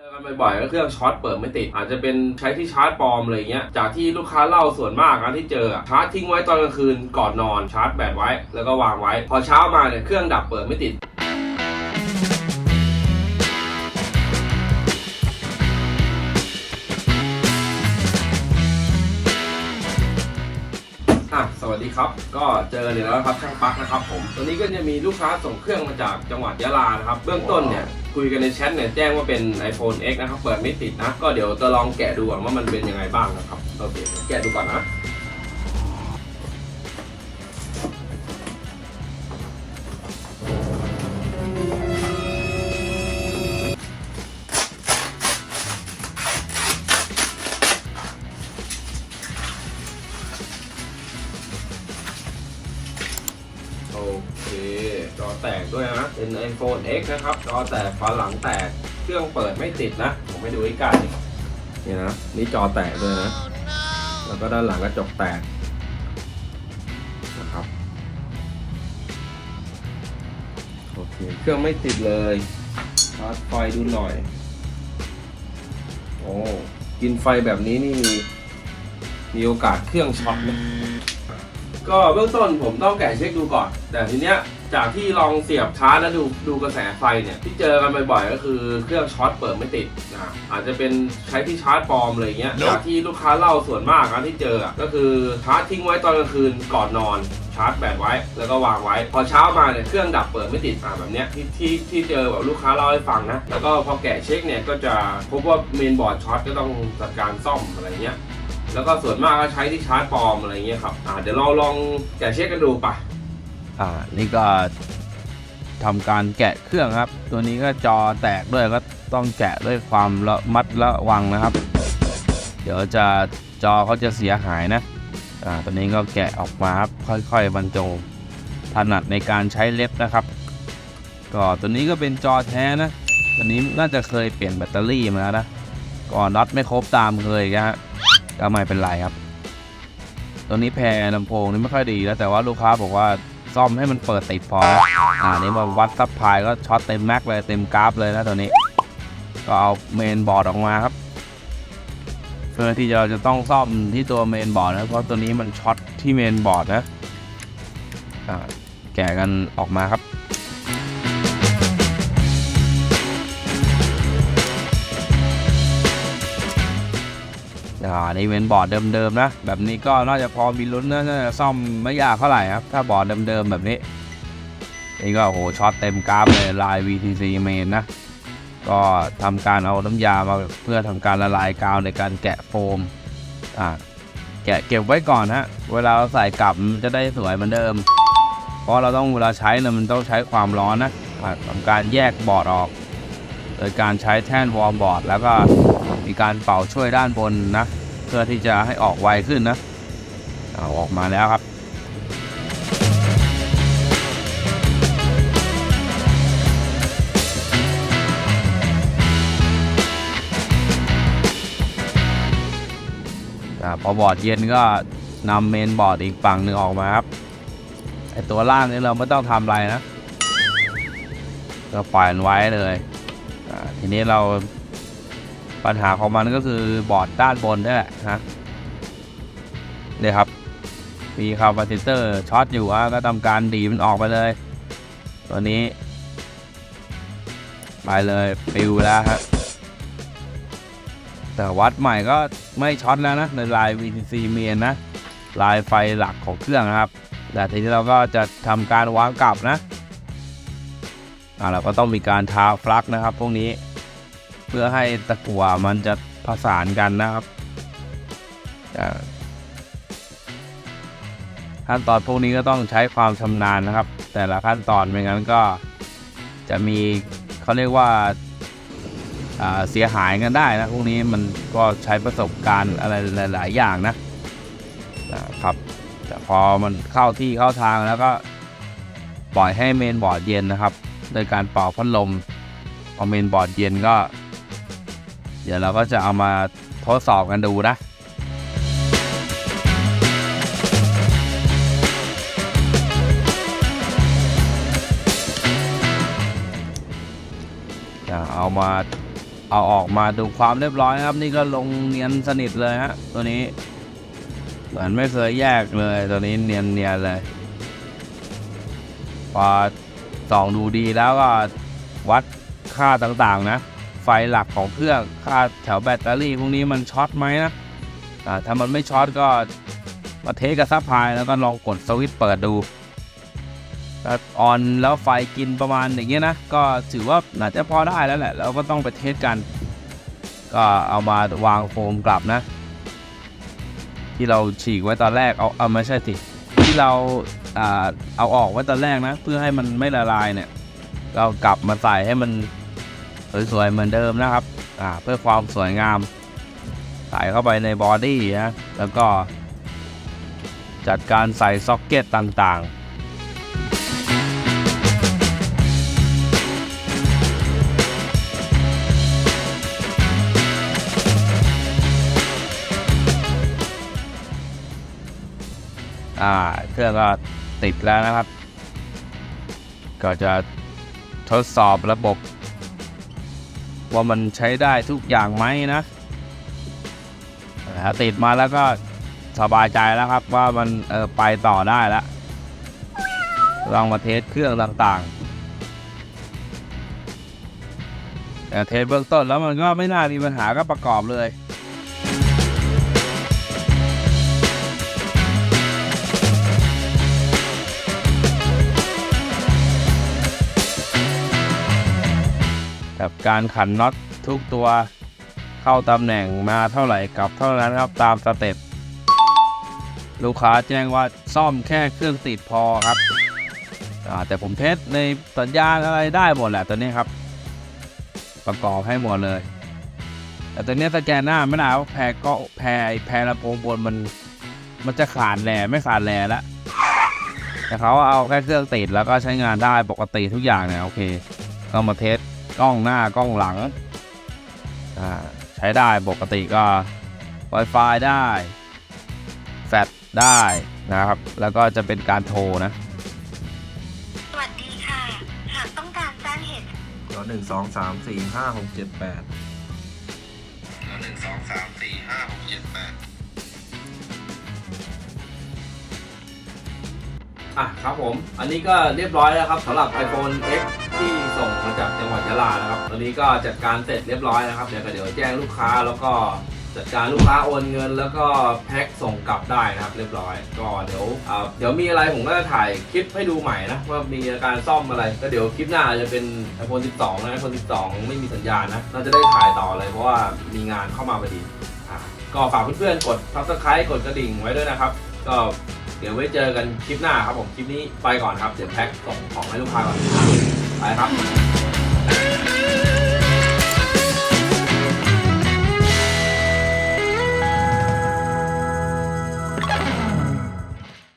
เจอกันบ่อยๆก็เครื่องช็อตเปิดไม่ติด อาจจะเป็นใช้ที่ชาร์จปลอมอะไรเงี้ยจากที่ลูกค้าเล่าส่วนมากนะที่เจอชาร์จทิ้งไว้ตอนกลางคืนก่อนนอนชาร์จแบตไว้ แล้วก็วางไว้ พอเช้ามาเนี่ยเครื่องดับเปิดไม่ติดอะสวัสดีครับ ก็เจอกันอีกแล้วครับช่างปั๊กนะครับผม ตัวนี้ก็จะมีลูกค้าส่งเครื่องมาจากจังหวัดยะลานะครับ เบื้องต้นเนี่ย คุยกันในแชทเนี่ยแจ้งว่าเป็น iPhone X นะครับ เปิดไม่ติดนะ ก็เดี๋ยวจะลองแกะดูก่อนว่ามันเป็นยังไงบ้างนะครับโอเคแกะดูก่อนนะ เป็น iPhone X นะครับจอแตกฝาหลังแตกเครื่องเปิดไม่ติดนะ ผมให้ดูใกล้ๆนี่นะนี่จอแตกด้วยนะ แล้วก็ด้านหลังกระจกแตกนะครับโอเคเครื่องไม่ติดเลยชาร์จไฟดูหน่อยโอ้กินไฟแบบนี้นี่มีมีโอกาสเครื่องช็อตนะก็เบื้องต้นผมต้องแกะเช็คดูก่อน แต่ทีเนี้ย จากที่ลองเสียบชาร์จแล้วดูดูกระแสไฟเนี่ย ที่เจอกันบ่อยๆก็คือเครื่องช็อตเปิดไม่ติดนะอาจจะเป็นใช้ที่ชาร์จปลอมอะไรเงี้ยจากที่ลูกค้าเล่าส่วนมากนะที่เจออะก็คือชาร์จทิ้งไว้ตอนกลางคืนก่อนนอนชาร์จแบตไว้แล้วก็วางไว้ พอเช้ามาเนี่ยเครื่องดับเปิดไม่ติดอ่าแบบเนี้ยที่ที่ที่เจอแบบลูกค้าเล่าให้ฟังนะ แล้วก็พอแกะเช็คเนี่ยก็จะพบว่าเมนบอร์ดช็อตก็ต้องจัดการซ่อมอะไรเงี้ยแล้วก็ส่วนมากก็ใช้ที่ชาร์จปลอมอะไรเงี้ยครับอ่าเดี๋ยวเราลองแกะเช็คกันดูปะ อ่า นี่ก็ทำการแกะเครื่องครับ ตัวนี้ก็จอแตกด้วยก็ต้องแกะด้วยความระมัดระวังนะครับ เดี๋ยวจะจอเขาจะเสียหายนะ อ่า ตัวนี้ก็แกะออกมาครับค่อยๆบรรจงถนัดในการใช้เล็บนะครับ ก็ตัวนี้ก็เป็นจอแท้นะตัวนี้น่าจะเคยเปลี่ยนแบตเตอรี่มาแล้วนะก่อนน็อตไม่ครบตามเคยนะฮะก็ไม่เป็นไรครับ ตัวนี้แพรลำโพงนี่ไม่ค่อยดีแล้วแต่ว่าลูกค้าบอกว่า ซ่อมให้มันเปิดติดพอนะอ่านี้มาวัดซับพลายก็ช็อตเต็มแม็กเลยเต็มกราฟเลยนะตัวนี้ ก็เอาเมนบอร์ดออกมาครับ เพื่อที่เราจะต้องซ่อมที่ตัวเมนบอร์ดนะเพราะตัวนี้มันช็อตที่เมนบอร์ดนะอ่าแกะกันออกมาครับ อ่านี่เป็นบอร์ดเดิมๆนะ แบบนี้ก็น่าจะพอมีลุ้นนะน่าจะซ่อมไม่ยากเท่าไหร่ครับ ถ้าบอร์ดเดิมๆแบบนี้นี่ก็โอ้โหช็อตเต็มกราฟเลยลาย VTC main นะ ก็ทำการเอาน้ำยามาเพื่อทำการละลายกาวในการแกะโฟมอ่าแกะเก็บไว้ก่อนฮะ เวลาเราใส่กลับมันจะได้สวยเหมือนเดิม เพราะเราต้องเวลาใช้เนี่ยมันต้องใช้ความร้อนนะอ่าทำการแยกบอร์ดออก โดยการใช้แท่นวอร์มบอร์ดแล้วก็ มีการเป่าช่วยด้านบนนะ เพื่อที่จะให้ออกไวขึ้นนะเอาออกมาแล้วครับพอบอร์ดเย็นก็นำเมนบอร์ดอีกฝั่งหนึ่งออกมาครับไอตัวล่างนี้เราไม่ต้องทำอะไรนะ ก็ปล่อยมันไว้เลยทีนี้เรา ปัญหาของมันก็คือบอร์ดด้านบนนี่แหละนะเนี่ยครับ มีคาปาซิเตอร์ช็อตอยู่อะก็ทำการดีมันออกไปเลย ตัวนี้ ไปเลยปิวแล้วฮะแต่วัดใหม่ก็ไม่ช็อตแล้วนะ ในลาย VTC เมียนนะ ลายไฟหลักของเครื่องนะครับ แต่ทีนี้เราก็จะทำการวางกลับนะอ่าเราก็ต้องมีการทาฟลักนะครับ พวกนี้ เพื่อให้ตะกั่วมันจะผสานกันนะครับขั้นตอนพวกนี้ก็ต้องใช้ความชำนาญนะครับ แต่ละขั้นตอนไม่งั้นก็จะมีเขาเรียกว่าอ่าเสียหายกันได้นะพวกนี้มันก็ใช้ประสบการณ์อะไรหลาย ๆ อย่างนะนะครับแต่พอมันเข้าที่เข้าทางแล้วก็ปล่อยให้เมนบอร์ดเย็นนะครับ โดยการเป่าพัดลมพอเมนบอร์ดเย็นก็ เดี๋ยวเราก็จะเอามาทดสอบกันดูนะจะเอามาเอาออกมาดูความเรียบร้อยครับ นี่ก็ลงเนียนสนิทเลยฮะตัวนี้เหมือนไม่เคยแยกเลยตัวนี้เนียนเนียนเลยพอส่องดูดีแล้วก็วัดค่าต่างๆนะ หลักของเครื่องค่าแถวแบตเตอรี่พวกนี้มันช็อตไหมนะถ้ามันไม่ช็อตก็มาเทสกับซัพพลายแล้วก็ลองกดสวิตช์เปิดดูถ้าออนแล้วไฟกินประมาณอย่างเงี้ยนะ ก็ถือว่าน่าจะพอได้แล้วแหละเราก็ต้องไปเทสกัน ก็เอามาวางโฟมกลับนะ ที่เราฉีกไว้ตอนแรกเอาเอาไม่ใช่สิที่เราเอาออกไว้ตอนแรกนะ เพื่อให้มันไม่ละลายเนี่ยเรากลับมาใส่ให้มัน สวยๆเหมือนเดิมนะครับอ่าเพื่อความสวยงาม ใส่เข้าไปในบอดี้นะแล้วก็จัดการใส่ซ็อกเก็ตต่างๆอ่าเครื่องก็ติดแล้วนะครับ ก็จะทดสอบระบบ ว่ามันใช้ได้ทุกอย่างไหมนะติดมาแล้วก็สบายใจแล้วครับว่ามันเออไปต่อได้แล้วลองมาเทสเครื่องต่างๆแต่เทสเบื้องต้นแล้วมันก็ไม่น่ามีปัญหาก็ประกอบเลย กับการขันน็อตทุกตัวเข้าตำแหน่งมาเท่าไหร่กับเท่านั้นครับตามสเต็ปลูกค้าแจ้งว่าซ่อมแค่เครื่องติดพอครับแต่ผมเทสในสัญญาณอะไรได้หมดแหละตัวนี้ครับ ประกอบให้หมดเลย แต่ตัวนี้สแกนหน้าไม่ได้ว่าแพรก็แพรแพรลำโพงบนมันมันจะขาดแหล่ไม่ขาดแหล่แล้วแต่เขาเอาแค่เครื่องติดแล้วก็ใช้งานได้ปกติทุกอย่างเนี่ยโอเค ก็มาเทส กล้องหน้ากล้องหลังอ่าใช้ได้ปกติก็ Wi-Fi ได้แฟลชได้นะครับ แล้วก็จะเป็นการโทรนะสวัสดีค่ะ หากต้องการแจ้งเหตุก็หนึ่งสองสามสี่ห้าหกเจ็ดแปดหนึ่งสองสามสี่ห้าหก อะครับผม อันนี้ก็เรียบร้อยแล้วครับสำหรับ iPhone X ที่ส่งมาจากจังหวัดยะลานะครับตอนนี้ก็จัดการเสร็จเรียบร้อยนะครับเดี๋ยวก็เดี๋ยวแจ้งลูกค้าแล้วก็จัดการลูกค้าโอนเงิน แล้วก็แพ็คส่งกลับได้นะครับ เรียบร้อย ก็เดี๋ยวอ่าเดี๋ยวมีอะไรผมก็จะถ่ายคลิปให้ดูใหม่นะว่ามีอาการซ่อมอะไร ก็เดี๋ยวคลิปหน้าจะเป็น iPhone 12 นะ iPhone 12 ไม่มีสัญญาณนะเราจะได้ถ่ายต่อเลยเพราะว่ามีงานเข้ามาพอดีอะก็ฝากเพื่อนๆกด subscribe กดกระดิ่งไว้ด้วยนะครับ ก็ เดี๋ยวไว้เจอกันคลิปหน้าครับผมคลิปนี้ไปก่อนครับ เดี๋ยวแพ็คส่งของให้ลูกค้าก่อนไปครับ